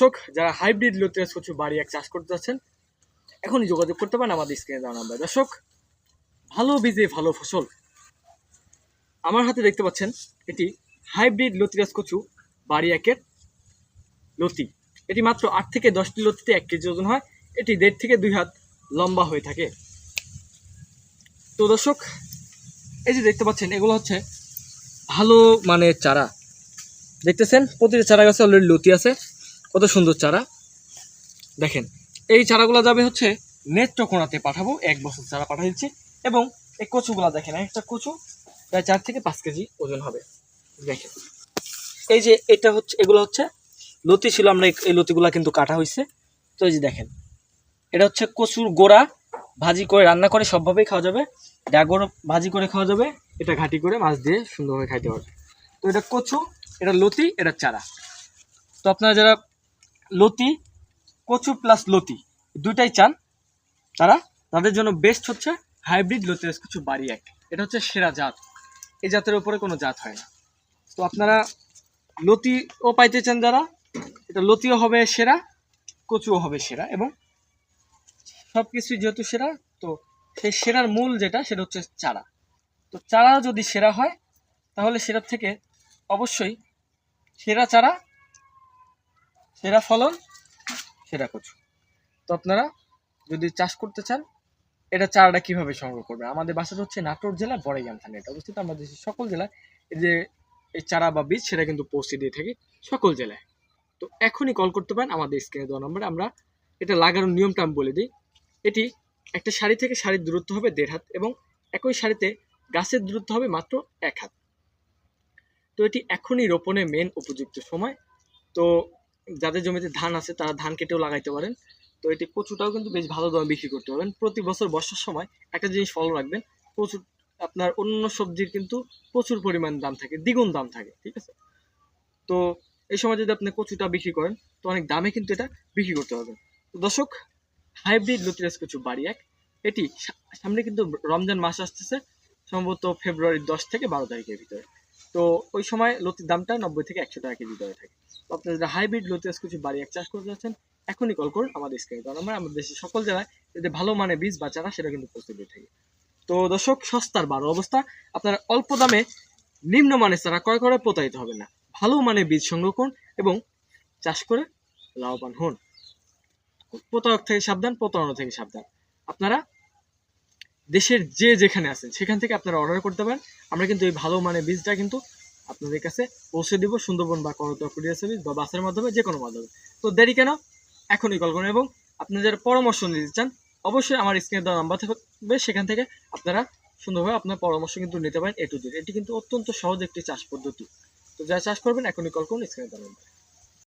দর্শক, যারা হাইব্রিড লতিরাজ কচু বাড়ি এক চাষ করতে যাচ্ছেন, এখনই যোগাযোগ করতে পারেন আমাদের স্ক্রিনে দেওয়া নাম্বার দর্শক, ভালো বীজে ভালো ফসল। আমার হাতে দেখতে পাচ্ছেন এটি হাইব্রিড লতিরাজ কচু বাড়ি একের লতি। এটি মাত্র আট থেকে দশটি লতিতে এক কেজি ওজন হয়। এটি দেড় থেকে দুই হাত লম্বা হয়ে থাকে। তো দর্শক, এই যে দেখতে পাচ্ছেন, এগুলো হচ্ছে ভালো মানের চারা। দেখতেছেন, প্রতিটা চারা গাছে অলরেডি লতি আছে। কত সুন্দর চারা। দেখেন, এই চারাগুলো যাবে হচ্ছে নেত্রকোনাতে পাঠাবো, এক বছর চারা পাঠা দিচ্ছি, এবং এই কচুগুলা দেখেন, একটা কচু প্রায় চার থেকে পাঁচ কেজি ওজন হবে। দেখেন, এই যে এটা হচ্ছে, এগুলো হচ্ছে লতি ছিল, আমরা এই- এই লতিগুলা কিন্তু কাটা হয়েছে তো এই যে দেখেন, এটা হচ্ছে কচুর গোড়া, ভাজি করে রান্না করে সবভাবেই খাওয়া যাবে। ডাগর ভাজি করে খাওয়া যাবে, এটা ঘাটি করে মাছ দিয়ে সুন্দরভাবে খাইতে পারবে। তো এটা কচু, এটা লতি, এটা চারা। তো আপনারা যারা লতি, কচু প্লাস লতি, দুইটাই চান। তারা তাদের জন্য বেস্ট হচ্ছে হাইব্রিড লতিরাজ কচু বাড়ি এক এটা হচ্ছে সেরা জাত। এই জাতের উপরে কোনো জাত হয় না। তো আপনারা লতিও পাইতে চান যারা, এটা লতিও হবে সেরা, কচুও হবে সেরা এবং সব কিছুই যেহেতু সেরা, তো সেই সেরার মূল যেটা, সেটা হচ্ছে চারা। তো চারা যদি সেরা হয়, তাহলে সেটার থেকে অবশ্যই সেরা চারা সেরা ফলন, সেরা কচু। তো আপনারা যদি চাষ করতে চান, এটা চারাটা কীভাবে সংগ্রহ করবে আমাদের বাসাটা হচ্ছে নাটোর জেলা বড়াইগ্রাম থানা। এটা অবস্থিত আমাদের সকল জেলায়। এই যে, এই চারা বা বীজ, সেটা কিন্তু পৌঁছে দিয়ে থাকি সকল জেলায়। তো এখনই কল করতে পারেন, আমাদের স্ক্রিনে দেওয়া নম্বরে আমরা এটা লাগানোর নিয়মটা আমি বলে দিই। এটি একটা শাড়ি থেকে শাড়ির দূরত্ব হবে দেড় হাত এবং একই শাড়িতে গাছের দূরত্ব হবে মাত্র এক হাত। তো এটি এখনই রোপণে মেন উপযুক্ত সময়। তো যাদের জমিতে ধান আছে, তারা ধান কেটেও লাগাইতে পারেন। তো এটি কচুটাও কিন্তু বেশ ভালো দামে বিক্রি করতে পারবেন। প্রতি বছর বর্ষার সময় একটা জিনিস ফলো রাখবেন, প্রচুর আপনার অন্য সবজির কিন্তু প্রচুর পরিমাণ দাম থাকে, দ্বিগুণ দাম থাকে, ঠিক আছে? তো এই সময় যদি আপনি কচুটা বিক্রি করেন, তো অনেক দামে কিন্তু এটা বিক্রি করতে পারবেন। তো দর্শক, হাইব্রিড লতিরাজ কচু বাড়ি এক। এটি সামনে কিন্তু রমজান মাস আসতেছে, সম্ভবত ফেব্রুয়ারির দশ থেকে বারো তারিখের ভিতরে। তো ওই সময় লতির দামটা নব্বই থেকে একশো টাকা কেজি দরে থাকে। আপনারা যারা হাইব্রিড লতিরাজ কচু বাড়ি এক চাষ করতে যাচ্ছেন, এখনই কল করুন আমাদের স্ক্রিনে দেওয়া নাম্বার আমাদের দেশের সকল জেলায় যদি ভালো মানে বীজ বা চারা সেটা কিন্তু প্রস্তুত হয়ে থাকে। তো দর্শক, সস্তার বারো অবস্থা। আপনারা অল্প দামে নিম্নমানের চারা ক্রয় করে প্রতারিত হবে না। ভালো মানে বীজ সংগ্রহ করুন এবং চাষ করে লাভবান হন। প্রতারক থেকে সাবধান, প্রতারণা থেকে সাবধান। আপনারা দেশের যে যেখানে আছেন, সেখান থেকে আপনারা অর্ডার করতে পারেন। আমরা কিন্তু এই ভালো মানের বীজটা কিন্তু আপনাদের কাছে পৌঁছে দিব সুন্দরবন বা করতোয়া সার্ভিস বা বাসের মাধ্যমে যে কোনো মাধ্যমে। তো দেরি কেন? এখনই কল করুন এবং আপনি যারা পরামর্শ নিতে চান, অবশ্যই আমার স্ক্রিনে দেওয়া নাম্বার থাকবে। সেখান থেকে আপনারা সুন্দরভাবে আপনার পরামর্শ কিন্তু নিতে পারেন এ টু জেড এটি কিন্তু অত্যন্ত সহজ একটি চাষ পদ্ধতি। তো যারা চাষ করবেন, এখনই কল করুন স্ক্রিনে দেওয়া নাম্বার